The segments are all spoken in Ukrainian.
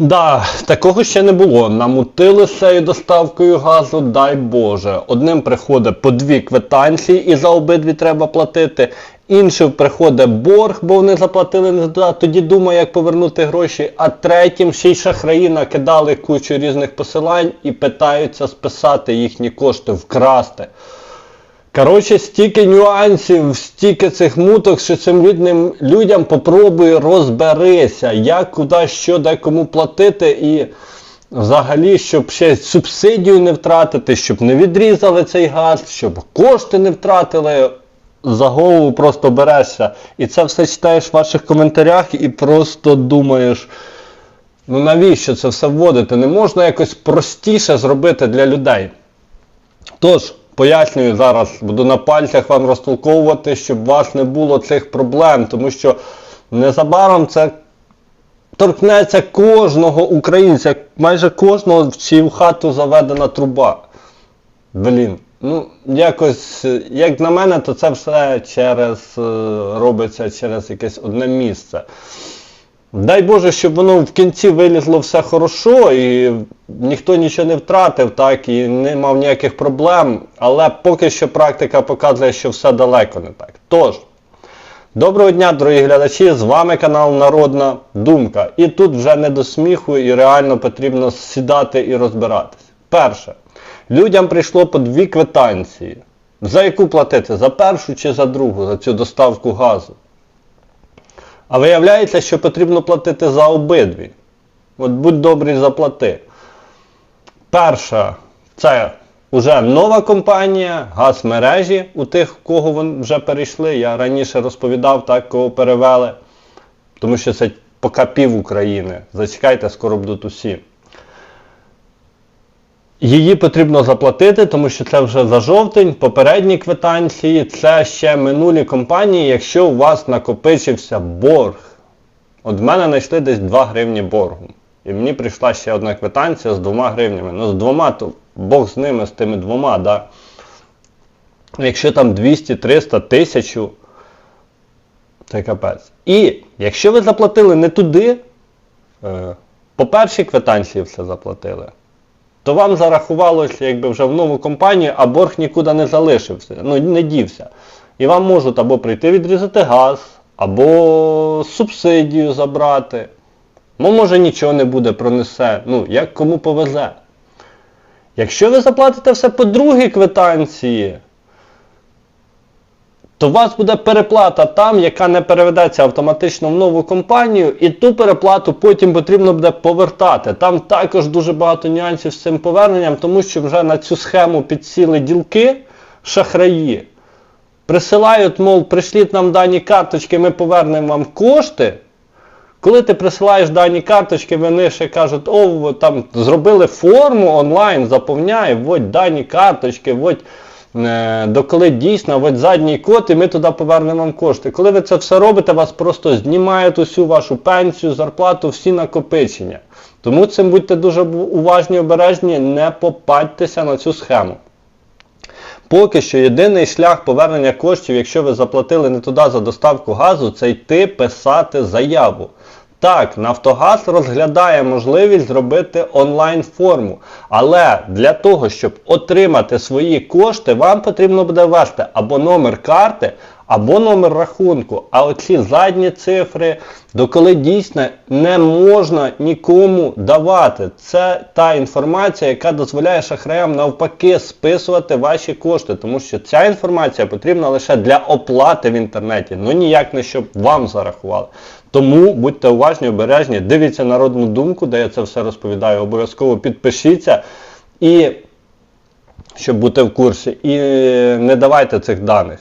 Да, такого ще не було. Намутили з доставкою газу, дай Боже. Одним приходить по дві квитанції і за обидві треба платити. Іншим приходить борг, бо вони заплатили не туди, тоді думає, як повернути гроші. А третім ще й шахраї накидали кучу різних посилань і питаються списати їхні кошти, вкрасти. Коротше, стільки нюансів, стільки цих муток, що цим людям, людям попробуй розберися, як, куди, що, де кому платити і взагалі, щоб ще субсидію не втратити, щоб не відрізали цей газ, щоб кошти не втратили. За голову просто берешся. І це все читаєш в ваших коментарях і просто думаєш, ну навіщо це все вводити? Не можна якось простіше зробити для людей. Тож, пояснюю зараз, буду на пальцях вам розтолковувати, щоб у вас не було цих проблем, тому що незабаром це торкнеться кожного українця, майже кожного в чию хату заведена труба. Блін. Ну, якось, як на мене, то це все через е, робиться через якесь одне місце. Дай Боже, щоб воно в кінці вилізло все хорошо і ніхто нічого не втратив, так, і не мав ніяких проблем, але поки що практика показує, що все далеко не так. Тож, доброго дня, дорогі глядачі, з вами канал Народна Думка. І тут вже не до сміху і реально потрібно сідати і розбиратись. Перше, людям прийшло по дві квитанції. За яку платити? За першу чи за другу, за цю доставку газу? А виявляється, що потрібно платити за обидві. От будь добрий, заплати. Перша це вже нова компанія, газ мережі у тих, кого вони вже перейшли. Я раніше розповідав, так, кого перевели. Тому що це поки пів України. Зачекайте, скоро будуть усі. Її потрібно заплатити, тому що це вже за жовтень, попередні квитанції, це ще минулі компанії, якщо у вас накопичився борг. От в мене знайшли десь 2 гривні боргу. І мені прийшла ще одна квитанція з 2 гривнями. Ну, з двома, то Бог з ними, з тими двома, да. Якщо там 200, 300, 1000, це капець. І якщо ви заплатили не туди, е, по першій квитанції все заплатили то вам зарахувалося якби вже в нову компанію, а борг нікуди не залишився, ну не дівся. І вам можуть або прийти відрізати газ, або субсидію забрати. Ну, може нічого не буде, пронесе. Ну, як кому повезе. Якщо ви заплатите все по другій квитанції, то у вас буде переплата там, яка не переведеться автоматично в нову компанію, і ту переплату потім потрібно буде повертати. Там також дуже багато нюансів з цим поверненням, тому що вже на цю схему підсіли ділки, шахраї. Присилають, мов, прийшліть нам дані карточки, ми повернемо вам кошти. Коли ти присилаєш дані карточки, вони ще кажуть, о, там зробили форму онлайн, заповняй, вводь дані карточки, вводь доколи дійсно, вводь задній код, і ми туди повернемо вам кошти. Коли ви це все робите, вас просто знімають усю вашу пенсію, зарплату, всі накопичення. Тому цим будьте дуже уважні, обережні, не попадьтеся на цю схему. Поки що єдиний шлях повернення коштів, якщо ви заплатили не туди за доставку газу, це йти писати заяву. Так, Нафтогаз розглядає можливість зробити онлайн-форму. Але для того, щоб отримати свої кошти, вам потрібно буде ввести або номер карти, або номер рахунку. А оці задні цифри, доколи дійсно не можна нікому давати. Це та інформація, яка дозволяє шахраям навпаки списувати ваші кошти, тому що ця інформація потрібна лише для оплати в інтернеті, ну ніяк не щоб вам зарахували. Тому будьте уважні, обережні, дивіться народну думку, де я це все розповідаю. Обов'язково підпишіться і щоб бути в курсі. І не давайте цих даних.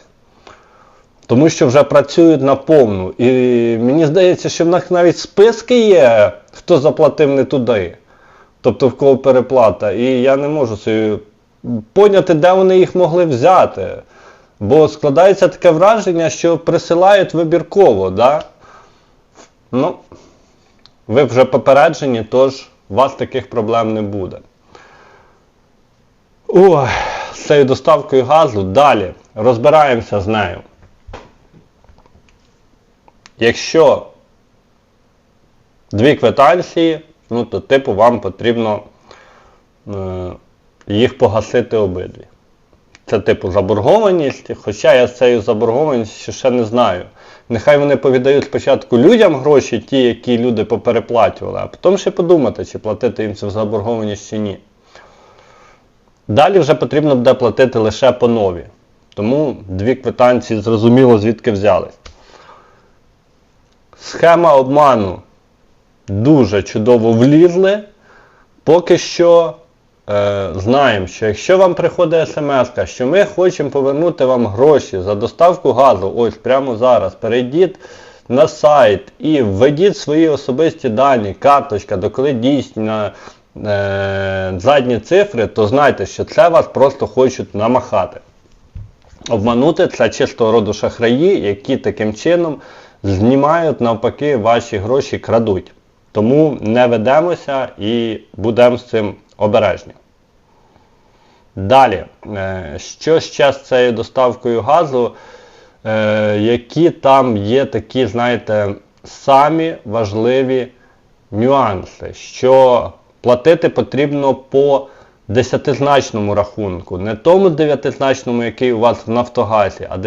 Тому що вже працюють на повну. І мені здається, що в них навіть списки є, хто заплатив не туди. Тобто в кого переплата. І я не можу собі поняти, де вони їх могли взяти. Бо складається таке враження, що присилають вибірково. Да? Ну, ви вже попереджені, тож у вас таких проблем не буде. Ой, з цією доставкою газу далі розбираємося з нею. Якщо дві квитанції, ну то типу вам потрібно е, їх погасити обидві. Це типу заборгованість, хоча я з цією заборгованістю ще не знаю. Нехай вони повідають спочатку людям гроші, ті, які люди попереплачували, а потім ще подумати, чи платити їм цю заборгованість чи ні. Далі вже потрібно буде платити лише по нові. Тому дві квитанції зрозуміло звідки взялись. Схема обману дуже чудово влізли. Поки що е, знаємо, що якщо вам приходить смс, що ми хочемо повернути вам гроші за доставку газу, ось прямо зараз, перейдіть на сайт і введіть свої особисті дані, карточка, доколи дійсні е, задні цифри, то знайте, що це вас просто хочуть намахати. Обманути це чистого роду шахраї, які таким чином знімають навпаки ваші гроші крадуть. Тому не ведемося і будемо з цим обережні. Далі, е, що ще з цією доставкою газу, е, які там є такі, знаєте, самі важливі нюанси, що платити потрібно по десятизначному рахунку, не тому дев'ятизначному, який у вас в Нафтогазі, а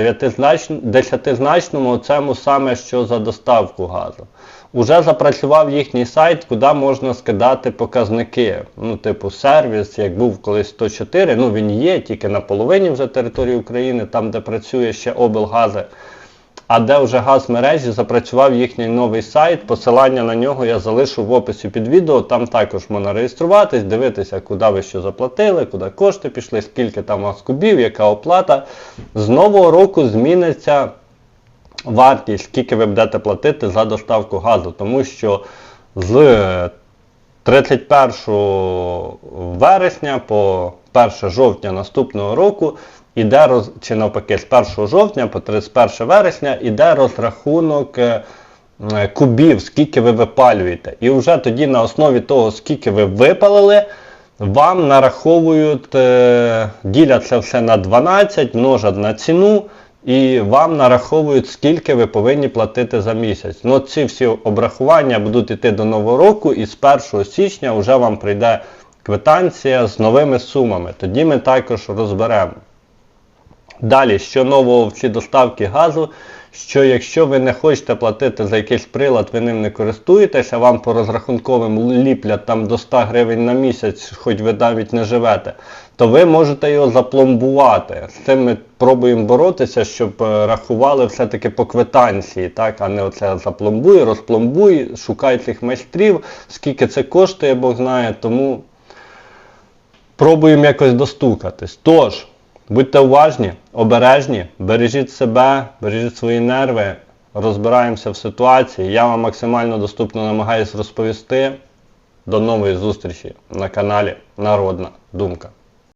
десятизначному цьому саме, що за доставку газу. Уже запрацював їхній сайт, куди можна скидати показники. Ну, типу, сервіс, як був колись 104, ну він є тільки на половині вже території України, там, де працює ще облгази. А де вже газ мережі запрацював їхній новий сайт. Посилання на нього я залишу в описі під відео. Там також можна реєструватись, дивитися, куди ви що заплатили, куди кошти пішли, скільки там у вас кубів, яка оплата. З нового року зміниться вартість, скільки ви будете платити за доставку газу. Тому що з 31 вересня по 1 жовтня наступного року іде роз... чи навпаки з 1 жовтня по 31 вересня іде розрахунок е, кубів, скільки ви випалюєте. І вже тоді на основі того, скільки ви випалили, вам нараховують, е, ділять це все на 12, множать на ціну. І вам нараховують, скільки ви повинні платити за місяць. Ну, ці всі обрахування будуть йти до нового року, і з 1 січня вже вам прийде квитанція з новими сумами. Тоді ми також розберемо. Далі, що нового в цій доставки газу, що якщо ви не хочете платити за якийсь прилад, ви ним не користуєтеся, вам по розрахунковим ліплять там до 100 гривень на місяць, хоч ви навіть не живете, то ви можете його запломбувати. З цим ми пробуємо боротися, щоб е, рахували все-таки по квитанції, так, а не оце запломбуй, розпломбуй, шукай цих майстрів, скільки це коштує, Бог знає, тому пробуємо якось достукатись. Тож, будьте уважні, обережні, бережіть себе, бережіть свої нерви, розбираємося в ситуації. Я вам максимально доступно намагаюся розповісти. До нової зустрічі на каналі Народна Думка.